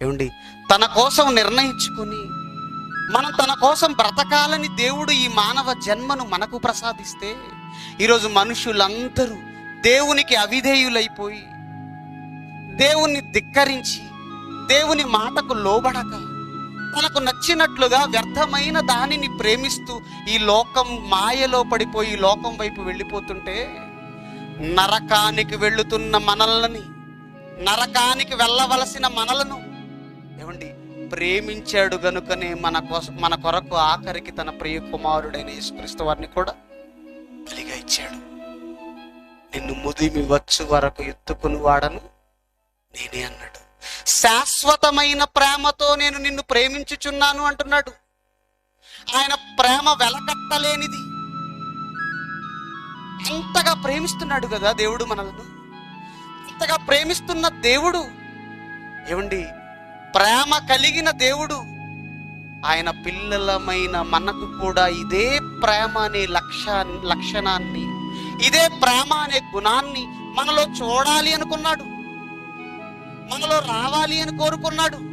ఏమండి? తన కోసం నిర్ణయించుకుని మనం తన కోసం బ్రతకాలని దేవుడు ఈ మానవ జన్మను మనకు ప్రసాదిస్తే ఈరోజు మనుషులందరూ దేవునికి అవిధేయులైపోయి దేవుణ్ణి ధిక్కరించి దేవుని మాటకు లోబడక తనకు నచ్చినట్లుగా వ్యర్థమైన దానిని ప్రేమిస్తూ ఈ లోకం మాయలో పడిపోయి లోకం వైపు వెళ్ళిపోతుంటే నరకానికి వెళుతున్న మనల్ని నరకానికి వెళ్ళవలసిన మనలను ఏమండి? ప్రేమించాడు గనుకనే మన కోసం మన కొరకు ఆఖరికి తన ప్రియ కుమారుడైన యేసుక్రీస్తు వారిని కూడా బలిగా ఇచ్చాడు. నిన్ను ముదిమి వచ్చు వరకు ఎత్తుకుని వాడను నేనే అన్నాడు. శాశ్వతమైన ప్రేమతో నేను నిన్ను ప్రేమించుచున్నాను అంటున్నాడు. ఆయన ప్రేమ వెలకట్టలేనిది. అంతగా ప్రేమిస్తున్నాడు కదా దేవుడు మనల్ని. అంతగా ప్రేమిస్తున్న దేవుడు. ఏమండి? ప్రేమ కలిగిన దేవుడు. ఆయన పిల్లలమైన మనకు కూడా ఇదే ప్రేమ అనే లక్ష లక్షణాన్ని ఇదే ప్రేమ అనే గుణాన్ని మనలో చూడాలి అనుకున్నాడు. మనలో రావాలి అని కోరుకున్నాడు.